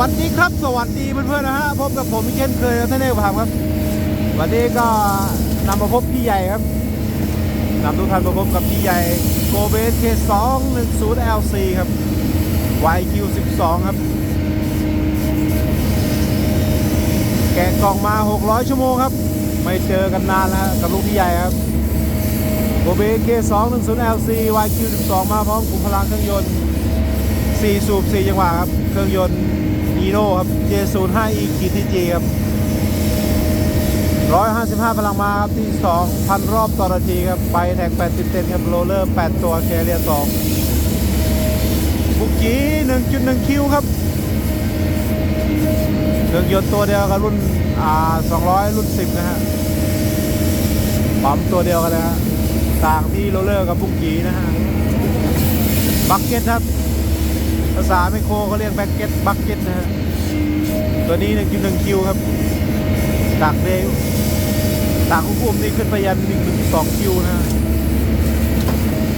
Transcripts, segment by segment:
วัสดีครับ สวัสดีเพื่อนๆนะฮะพบกับผมอีกเช่นเคยท่านเอกผามครับ วันนี้ก็นำมาพบพี่ใหญ่ครับนำทุกท่านมาพบกับพี่ใหญ่โกเบสเคสองหนึ่งศูนย์ LC ครับ YQ 12ครับ แกะกล่องมา600ชั่วโมงครับ ไม่เจอกันนานแล้วกับลูกพี่ใหญ่ครับโกเบสเคสองหนึ่งศูนย์ LC YQ 12มาพร้อมขุมพลังเครื่องยนต์4 สูบ 4 จังหวะครับ เครื่องยนต์ นีโน่ครับ J05E GTG ครับ 155 พลังม้าครับที่ 2,000 รอบต่อนาทีครับไปแท็ก 80 เซนครับโรลเลอร์ 8 ตัวแคเรีย2บุกกี้ 1.1 คิวครับเครื่องยนต์ตัวเดียวกับรุ่นอ่า200 รุ่น 10 นะฮะปั๊มตัวเดียวกันเลยฮะต่างที่โรลเลอร์กับบุกกี้นะฮะบักเก็ตครับ ภาษาไมโครเขาเรียกแบ็กเก็ตบักเก็ตนะฮะตัวนี้1 1คิวหนึ่งคิวครับจากเดวจากคุ้มคุมนี่ขึ้นไปยัน1 1 2คิวนะ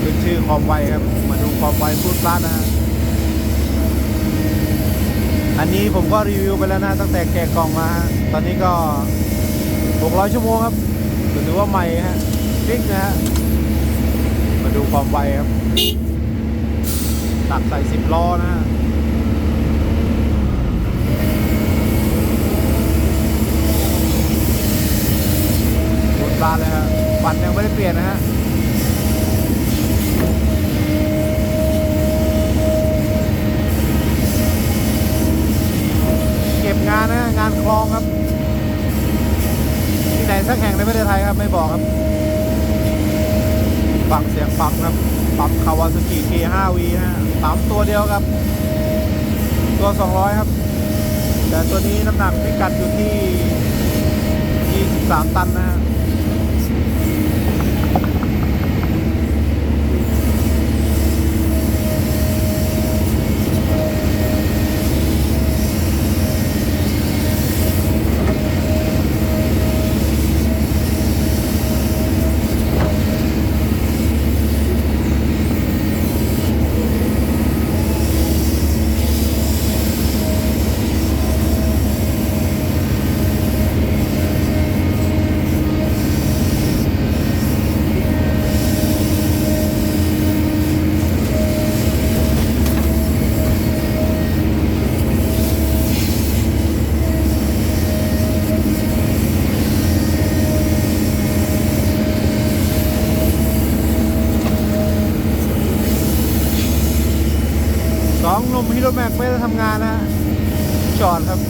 เป็นชื่อความไวครับมาดูความไวพูดพลาดนะฮะอันนี้ผมก็รีวิวไปแล้วนะตั้งแต่แกะกล่องมา ตอนนี้ก็ 600 ชั่วโมงครับถือว่าใหม่ฮะฟิกนะฮะมาดูความไวครับ ตักใส่สิบล้อนะฮะบนบานเลยฮะฟันยังไม่ได้เปลี่ยนนะฮะเก็บงานนะ งานคลองครับ ที่ไหนสักแห่งในประเทศไทยครับ ไม่บอกครับ ฟังเสียงปั๊มครับ ปั๊มคาวาซากิ K5V นะฮะปั๊มตัวเดียวครับ ตัว 200 ครับ แต่ตัวนี้น้ำหนักพิกัดอยู่ที่ 23 ตันนะฮะ แม็กไม่ได้ทำงานนะฮะจอดครับ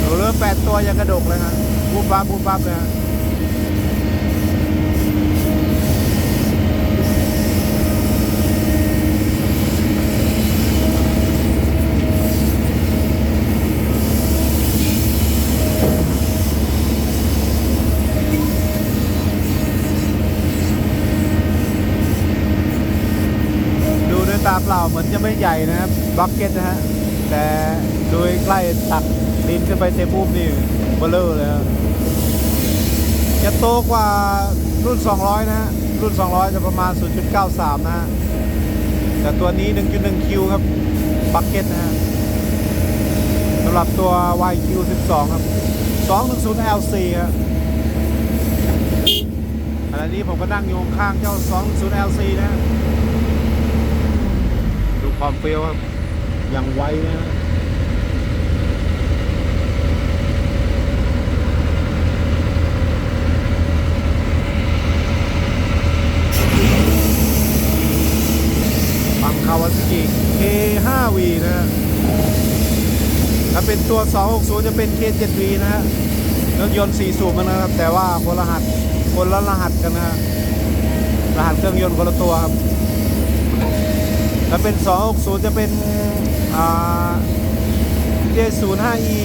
หนูเริ่มแปดตัวยังกระดกเลยฮะบูมบ้าบบูมบ้าบเลยฮะ ตาเปล่าเหมือนจะไม่ใหญ่นะครับบักเก็ตนะฮะ แต่ดยใกล้ตักดินขึ้นไปเต็มปุ๊บนี่เบลเลอร์เลยครับจะโตกว่ารุ่น 200 นะฮะ รุ่น 200 จะประมาณ 0.93 นะฮะ แต่ตัวนี้ 1.1 คิวครับบักเก็ตนะฮะสำหรับตัว YQ 12 ครับ 210 LC ครับขณะนี้ผมก็นั่งอยู่ข้างเจ้า 210 LC นะ ความเปรี้ยวครับอย่างไวนะฮะปั๊มคาวาซากิ K5V นะฮะถ้าเป็นตัว 260 จะเป็น K7V นะฮะเครื่องยนต์4สูบนะครับ แต่ว่าคนละหัสคนละรหัสกันนะฮะรหัสเครื่องยนต์คนละตัวครับ ถ้าเป็น 260 จะเป็นอ่า J05E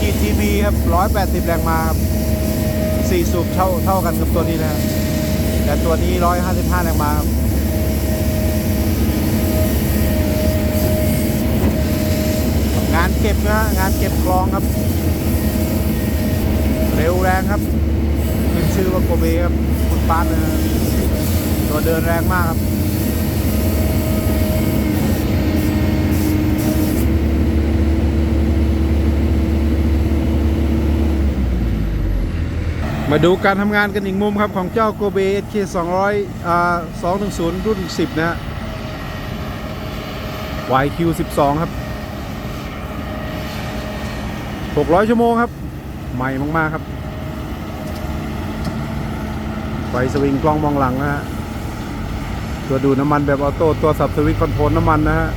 GTB ครับ 180 แรงม้าครับ4สูบเท่าเท่ากันกับตัวนี้นะครับแต่ตัวนี้ 155 แรงม้าครับงานเก็บนะฮะงานเก็บกลองครับ เร็วแรงครับขึ้นชื่อว่าโกเบครับคุณป้านนะตัวเดินแรงมากครับ มาดูการทำงานกันอีกมุมครับ ของเจ้าโกเบ SK 200อ่า210รุ่น10นะฮะ YQ 12ครับ600ชั่วโมงครับ ใหม่มากๆครับ ไฟสวิงกล้องมองหลังนะฮะ ตัวดูน้ำมันแบบออโต้ ตัวสับสวิตช์คอนโทรลน้ำมันนะฮะ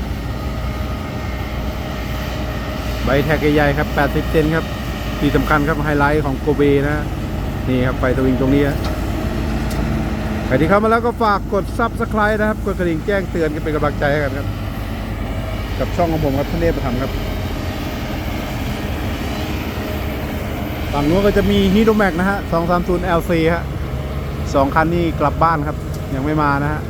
ใบแท็กใหญ่ๆครับ 80 เซนครับ ที่สำคัญครับไฮไลท์ของโกเบนะฮะ นี่ครับไฟสวิงตรงนี้ฮะใครที่เข้ามาแล้วก็ฝากกดซับสไคร b e นะครับ กดกระดิ่งแจ้งเตือนกันเป็นกำลังใจให้กันครับ กับช่องของผมครับทเนศประธรรมครับฝั่งนู้นก็จะมีฮีโรแม็กนะฮะ 230 LC ฮะสองคันนี้กลับบ้านครับ ยังไม่มานะฮะ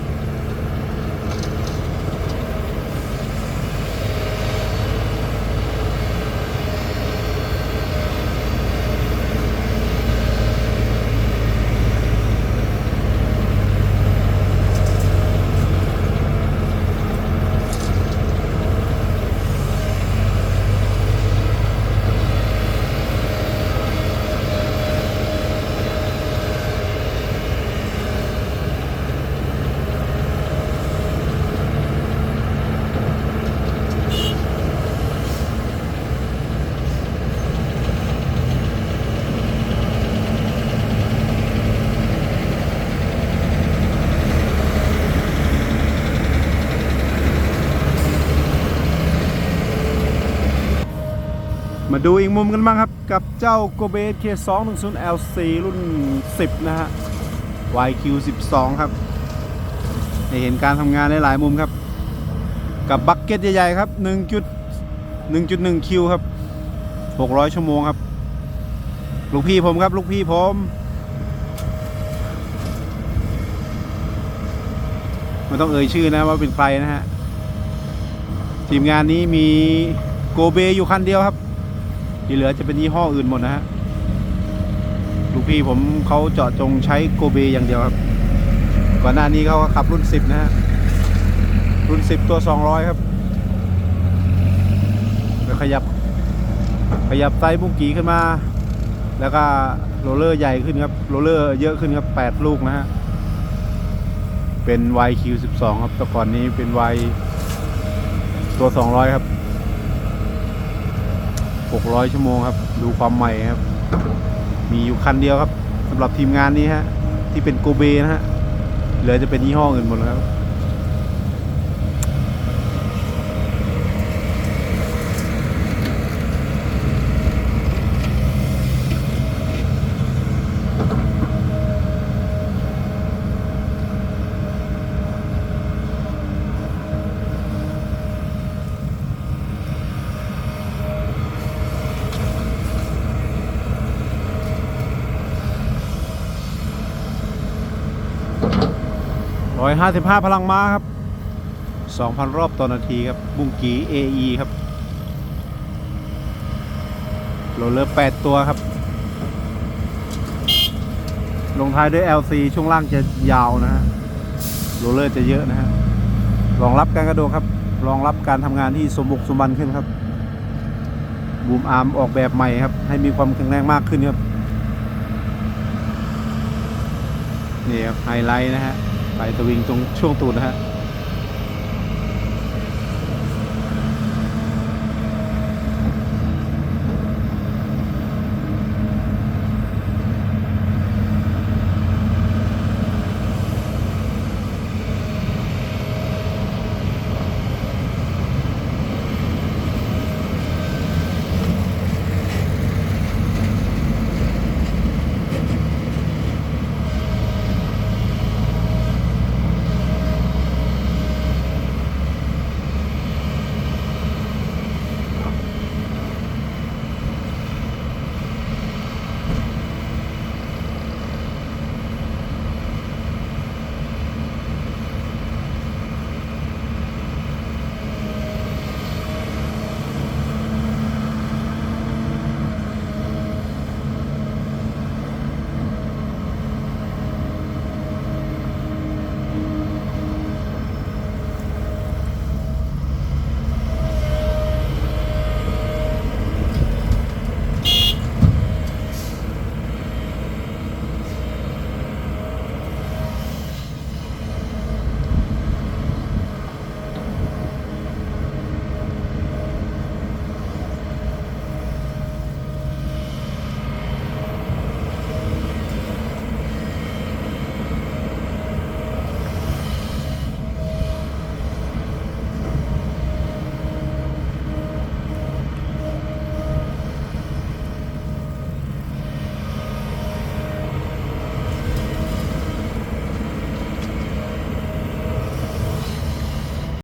มาดูอีกมุมกันบ้างครับ กับเจ้า g o b e k 210 LC รุ่น 10 นะฮะ YQ 12 ครับได้เห็นการทำงานในหลายมุมครับ กับบักเก็ตใหญ่ ๆ ครับ 1.1.1 คิวครับ 600 ชั่วโมงครับ ลูกพี่ผมครับ ลูกพี่ผมไม่ต้องเอ่ยชื่อนะว่าเป็นใครนะฮะ ทีมงานนี้มีโกเบอยู่คันเดียวครับ ที่เหลือจะเป็นยี่ห้ออื่นหมดนะฮะลูกพี่ผมเขาเจาะจงใช้โกเบอย่างเดียวครับ ก่อนหน้านี้เขาขับรุ่น 10 นะฮะ รุ่น 10 ตัว 200 ครับแล้วขยับ ขยับไซส์บุ้งกีขึ้นมา แล้วก็โรลเลอร์ใหญ่ขึ้นครับ โรลเลอร์เยอะขึ้นครับ 8 ลูกนะฮะ เป็น YQ12 ครับแต่ก่อนนี้เป็น Y ตัว 200 ครับ 600 ชั่วโมงครับ ดูความใหม่ครับ มีอยู่คันเดียวครับสำหรับทีมงานนี้ฮะที่เป็นโกเบนะฮะเหลือจะเป็นยี่ห้ออื่นหมดแล้วร้อยห้าสิบ ห้าพลังม้าครับสองพันรอบต่อนาทีครับ บุงกี AE ครับโรลเลอร์แปดตัวครับ ลงท้ายด้วย LC ช่วงล่างจะยาวนะฮะโรลเลอร์จะเยอะนะฮะรองรับการกระโดดครับ รองรับการทำงานที่สมบุกสมบันขึ้นครับ บูมอาร์มออกแบบใหม่ครับ ให้มีความแข็งแรงมากขึ้นครับ นี่ครับไฮไลท์นะฮะ สวิงตรงช่วงตูนนะฮะ